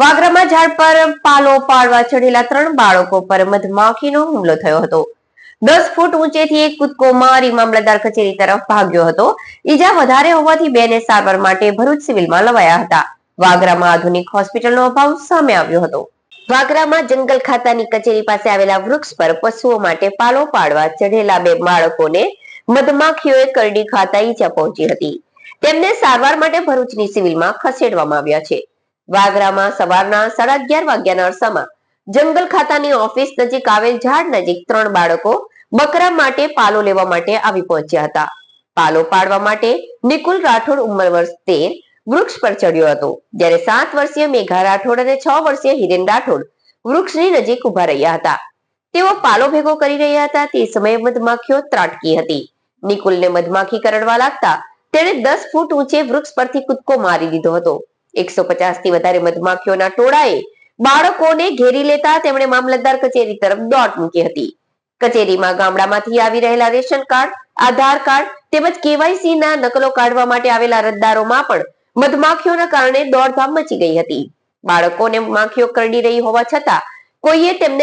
વાગરામાં ઝાડ પર પાલો પાડવા ચડેલા ત્રણ બાળકો પર મધમાખીનો હુમલો થયો હતો. દસ ફૂટ ઊંચેથી એક કૂદકો મારી મામલતદાર કચેરી તરફ ભાગ્યો હતો. ઈજા વધારે હોવાથી બેને સારવાર માટે ભરૂચ સિવિલમાં લવાયા હતા. વાગરામાં આધુનિક હોસ્પિટલનો અભાવ સામે આવ્યો હતો. વાગરામાં જંગલ ખાતાની કચેરી પાસે આવેલા વૃક્ષ પર પશુઓ માટે પાલો પાડવા ચઢેલા બે બાળકોને મધમાખીઓએ કરડી ખાતા ઈજા પહોંચી હતી. તેમને સારવાર માટે ભરૂચની સિવિલમાં ખસેડવામાં આવ્યા છે. વાગરામાં સવારના સાડા અગિયાર વાગ્યાના અરસામાં જંગલ ખાતાની ઓફિસ નજીક આવેલ ઝાડ નજીક ત્રણ બાળકો બકરા માટે પાલો લેવા માટે આવી પહોંચ્યા હતા. પાલો પાડવા માટે નિકુલ રાઠોડ ઉંમર વર્ષ તેર વૃક્ષ પર ચડ્યો હતો. જ્યારે સાત વર્ષીય મેઘા રાઠોડ અને છ વર્ષીય હિરેન રાઠોડ વૃક્ષની નજીક ઊભા રહ્યા હતા. તેઓ પાલો ભેગો કરી રહ્યા હતા. તે સમયે મધમાખીઓ ત્રાટકી હતી. નિકુલને મધમાખી કરડવા લાગતા તેણે દસ ફૂટ ઊંચે વૃક્ષ પરથી કૂદકો મારી દીધો હતો. એકસો થી વધારે મધમાખીઓના ટોળાએ બાળકોને ઘેરી લેતા તેમણે મામલતદાર કચેરી તરફ દોટ મૂકી હતી. કચેરીમાં ગામડામાંથી આવી રહેલા રેશન કાર્ડ, આધાર કાર્ડ તેમજ કેવાયસી ના નકલો કાઢવા માટે આવેલા રદ્દારોમાં પણ મધમાખીઓના કારણે દોડધામ મચી ગઈ હતી. બાળકોને માખીઓ કરડી રહી હોવા છતાં કોઈએ તેમને